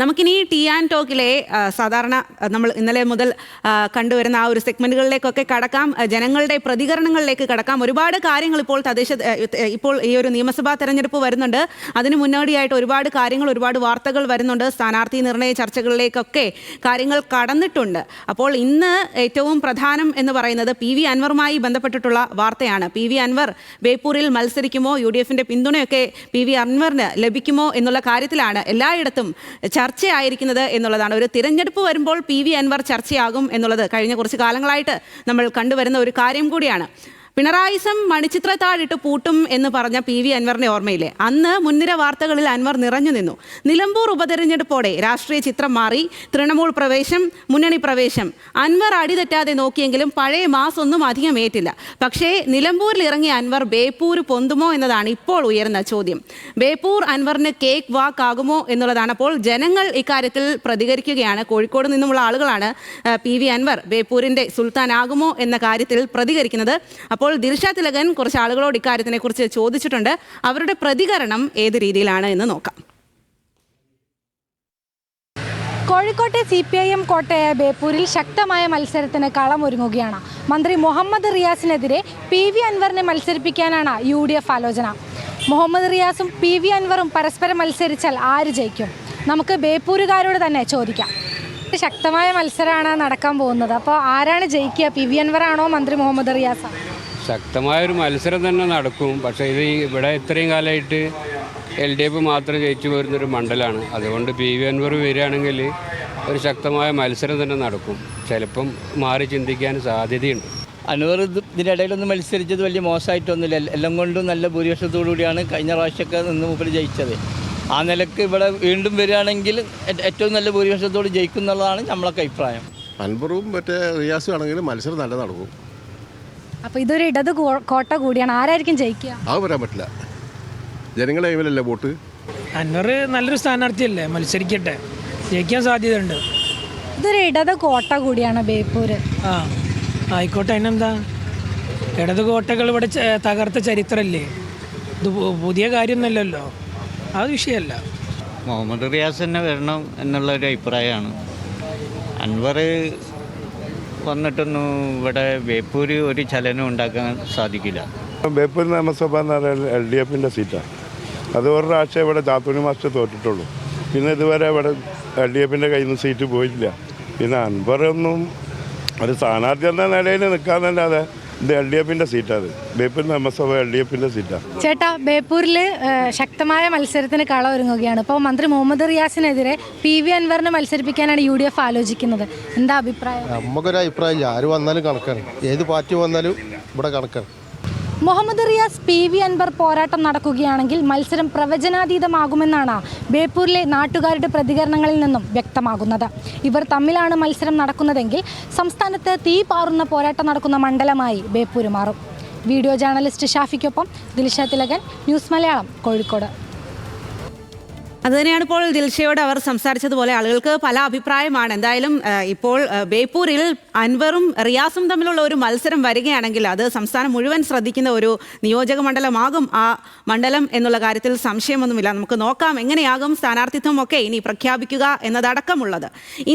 നമുക്കിനി T and ടോക്കിലെ സാധാരണ നമ്മൾ ഇന്നലെ മുതൽ കണ്ടുവരുന്ന ആ ഒരു സെഗ്മെന്റുകളിലേക്കൊക്കെ കടക്കാം. ജനങ്ങളുടെ പ്രതികരണങ്ങളിലേക്ക് കടക്കാം. ഒരുപാട് കാര്യങ്ങൾ ഇപ്പോൾ തദ്ദേശ ഇപ്പോൾ ഈ ഒരു നിയമസഭാ തെരഞ്ഞെടുപ്പ് വരുന്നുണ്ട്. അതിന് മുന്നോടിയായിട്ട് ഒരുപാട് കാര്യങ്ങൾ ഒരുപാട് വാർത്തകൾ വരുന്നുണ്ട്. സ്ഥാനാർത്ഥി നിർണയ ചർച്ചകളിലേക്കൊക്കെ കാര്യങ്ങൾ കടന്നിട്ടുണ്ട്. അപ്പോൾ ഇന്ന് ഏറ്റവും പ്രധാനം എന്ന് പറയുന്നത് പി വി അൻവറുമായി ബന്ധപ്പെട്ടിട്ടുള്ള വാർത്തയാണ്. പി വി അൻവർ ബേപ്പൂരിൽ മത്സരിക്കുമോ? യു ഡി എഫിന്റെ പിന്തുണയൊക്കെ പി വി അൻവറിന് ലഭിക്കുമോ എന്നുള്ള കാര്യത്തിലാണ് എല്ലായിടത്തും ചർച്ചയായിരിക്കുന്നത് എന്നുള്ളതാണ്. ഒരു തിരഞ്ഞെടുപ്പ് വരുമ്പോൾ പി വി അൻവർ ചർച്ചയാകും എന്നുള്ളത് കഴിഞ്ഞ കുറച്ച് കാലങ്ങളായിട്ട് നമ്മൾ കണ്ടുവരുന്ന ഒരു കാര്യം കൂടിയാണ്. പിണറായിസം മണിച്ചിത്രത്താഴിട്ട് പൂട്ടും എന്ന് പറഞ്ഞ പി വി അൻവറിന്റെ ഓർമ്മയില്ലേ? അന്ന് മുൻനിര വാർത്തകളിൽ അൻവർ നിറഞ്ഞു നിന്നു. നിലമ്പൂർ ഉപതെരഞ്ഞെടുപ്പോടെ രാഷ്ട്രീയ ചിത്രം മാറി തൃണമൂൽ പ്രവേശം മുന്നണി പ്രവേശം. അൻവർ അടിതെറ്റാതെ നോക്കിയെങ്കിലും പഴയ മാസ് ഒന്നും അധികം ഏറ്റില്ല. പക്ഷേ നിലമ്പൂരിൽ ഇറങ്ങിയ അൻവർ ബേപ്പൂർ പൊന്തുമോ എന്നതാണ് ഇപ്പോൾ ഉയർന്ന ചോദ്യം. ബേപ്പൂർ അൻവറിന് കേക്ക് വാക്ക് ആകുമോ എന്നുള്ളതാണ് അപ്പോൾ ജനങ്ങൾ ഇക്കാര്യത്തിൽ പ്രതികരിക്കുകയാണ്. കോഴിക്കോട് നിന്നുമുള്ള ആളുകളാണ് പി വി അൻവർ ബേപ്പൂരിന്റെ സുൽത്താൻ ആകുമോ എന്ന കാര്യത്തിൽ പ്രതികരിക്കുന്നത്. അപ്പോൾ ദിൽഷ തിലകൻ കുറച്ച് ആളുകളോട് ഇക്കാര്യത്തിനെ കുറിച്ച് ചോദിച്ചിട്ടുണ്ട്. അവരുടെ പ്രതികരണം ഏത് രീതിയിലാണ് എന്ന് നോക്കാം. കോഴിക്കോട്ടെ സി പി ഐ എം കോട്ടയായ ബേപ്പൂരിൽ ശക്തമായ മത്സരത്തിന് കളമൊരുങ്ങുകയാണ്. മന്ത്രി മുഹമ്മദ് റിയാസിനെതിരെ പി വി അൻവറിനെ മത്സരിപ്പിക്കാനാണ് യു ഡി എഫ് ആലോചന. മുഹമ്മദ് റിയാസും പി വി അൻവറും പരസ്പരം മത്സരിച്ചാൽ ആര് ജയിക്കും? നമുക്ക് ബേപ്പൂരുകാരോട് തന്നെ ചോദിക്കാം. ശക്തമായ മത്സരമാണ് നടക്കാൻ പോകുന്നത്. അപ്പോൾ ആരാണ് ജയിക്കുക? പി വി അൻവറാണോ മന്ത്രി മുഹമ്മദ് റിയാസാണോ ശക്തമായൊരു മത്സരം തന്നെ നടക്കും. പക്ഷേ ഇത് ഇവിടെ ഇത്രയും കാലമായിട്ട് എൽ ഡി എഫ് മാത്രം ജയിച്ചു വരുന്നൊരു മണ്ഡലമാണ്. അതുകൊണ്ട് പി വി അൻവർ വരികയാണെങ്കിൽ ഒരു ശക്തമായ മത്സരം തന്നെ നടക്കും. ചിലപ്പം മാറി ചിന്തിക്കാൻ സാധ്യതയുണ്ട്. അൻവർ ഇതിനിടയിലൊന്നും ഇതിന്റെ ഇടയിലൊന്നും മത്സരിച്ചത് വലിയ മോശമായിട്ടൊന്നുമില്ല. എല്ലാം കൊണ്ടും നല്ല ഭൂരിപക്ഷത്തോടു കൂടിയാണ് കഴിഞ്ഞ പ്രാവശ്യമൊക്കെ നിന്ന് മുമ്പിൽ ജയിച്ചത്. ആ നിലയ്ക്ക് ഇവിടെ വീണ്ടും വരികയാണെങ്കിൽ ഏറ്റവും നല്ല ഭൂരിപക്ഷത്തോട് ജയിക്കും എന്നുള്ളതാണ് നമ്മളൊക്കെ അഭിപ്രായം. അൻപറും മറ്റേ റിയാസും ആണെങ്കിലും മത്സരം നല്ല നടക്കും. അപ്പോൾ ഇതൊരു ഇടത് കോട്ട കൂടിയാണ്. ആരായിരിക്കും ജയിക്കുക? അത് പറയാൻ പറ്റില്ല. ജനങ്ങളെ കൈമലല്ലേ വോട്ട്? അൻവർ നല്ലൊരു സ്ഥാനാർത്ഥിയല്ലേ? മത്സരിക്കട്ടെ. ജയിക്കാൻ സാധ്യതയുണ്ട്. ഇതൊരു ഇടത് കോട്ട കൂടിയാണ് ബേപ്പൂര്. ആ ആയിക്കോട്ടെ. അതിനെന്താ? ഇടത് കോട്ടകൾ ഇവിടെ തകർത്ത ചരിത്രമല്ലേ ഇത് പുതിയ കാര്യമൊന്നുമല്ലല്ലോ. അത് വിഷയമല്ല. മുഹമ്മദ് റിയാസ് തന്നെ വരണം എന്നുള്ള ഒരു അഭിപ്രായമാണ്. അൻവർ വന്നിട്ടൊന്നും ഇവിടെ ബേപ്പൂര് ഒരു ചലനം ഉണ്ടാക്കാൻ സാധിക്കില്ല. ബേപ്പൂർ നിയമസഭ എന്ന് പറയുന്നത് എൽ ഡി എഫിന്റെ സീറ്റാണ്. അത് ഒരു പ്രാവശ്യം ഇവിടെ ചാത്തൂരി മാസ്റ്റർ തോറ്റിട്ടുള്ളൂ. പിന്നെ ഇതുവരെ ഇവിടെ എൽ ഡി എഫിന്റെ കയ്യിൽ നിന്ന് സീറ്റ് പോയിട്ടില്ല. പിന്നെ അൻപറൊന്നും ഒരു സ്ഥാനാർത്ഥി എന്ന നിലയിൽ നിൽക്കാന്നല്ലാതെ ഇത് എൽ ഡി എഫിന്റെ സീറ്റാണ് ബേപ്പൂർ നിയമസഭ എൽ ഡി എഫിന്റെ സീറ്റാണ് ചേട്ടാ ബേപ്പൂരിൽ ശക്തമായ മത്സരത്തിന് കള ഒരുങ്ങുകയാണ് ഇപ്പോൾ മന്ത്രി മുഹമ്മദ് റിയാസിനെതിരെ പി വി അൻവറിനെ മത്സരിപ്പിക്കാനാണ് യു ഡി എഫ് ആലോചിക്കുന്നത്. എന്താ അഭിപ്രായം? നമുക്കൊരു അഭിപ്രായമില്ല ആര് വന്നാലും കണക്കാണ്. ഏത് പാർട്ടി വന്നാലും ഇവിടെ കണക്കാണ്. മുഹമ്മദ് റിയാസ് പി വി അൻവർ പോരാട്ടം നടക്കുകയാണെങ്കിൽ മത്സരം പ്രവചനാതീതമാകുമെന്നാണ് ബേപ്പൂരിലെ നാട്ടുകാരുടെ പ്രതികരണങ്ങളിൽ നിന്നും വ്യക്തമാകുന്നത്. ഇവർ തമ്മിലാണ് മത്സരം നടക്കുന്നതെങ്കിൽ സംസ്ഥാനത്ത് തീ പാറുന്ന പോരാട്ടം നടക്കുന്ന മണ്ഡലമായി ബേപ്പൂര് മാറും. വീഡിയോ ജേർണലിസ്റ്റ് ഷാഫിക്കൊപ്പം ദിൽഷ തിലകൻ ന്യൂസ് മലയാളം കോഴിക്കോട്. അതുതന്നെയാണ് ഇപ്പോൾ ദിൽഷയോട് അവർ സംസാരിച്ചതുപോലെ ആളുകൾക്ക് പല അഭിപ്രായമാണ്. എന്തായാലും ഇപ്പോൾ ബേപ്പൂരിൽ അൻവറും റിയാസും തമ്മിലുള്ള ഒരു മത്സരം വരികയാണെങ്കിൽ അത് സംസ്ഥാനം മുഴുവൻ ശ്രദ്ധിക്കുന്ന ഒരു നിയോജക മണ്ഡലമാകും ആ മണ്ഡലം എന്നുള്ള കാര്യത്തിൽ സംശയമൊന്നുമില്ല. നമുക്ക് നോക്കാം എങ്ങനെയാകും സ്ഥാനാർത്ഥിത്വം ഒക്കെ ഇനി പ്രഖ്യാപിക്കുക എന്നതടക്കമുള്ളത്.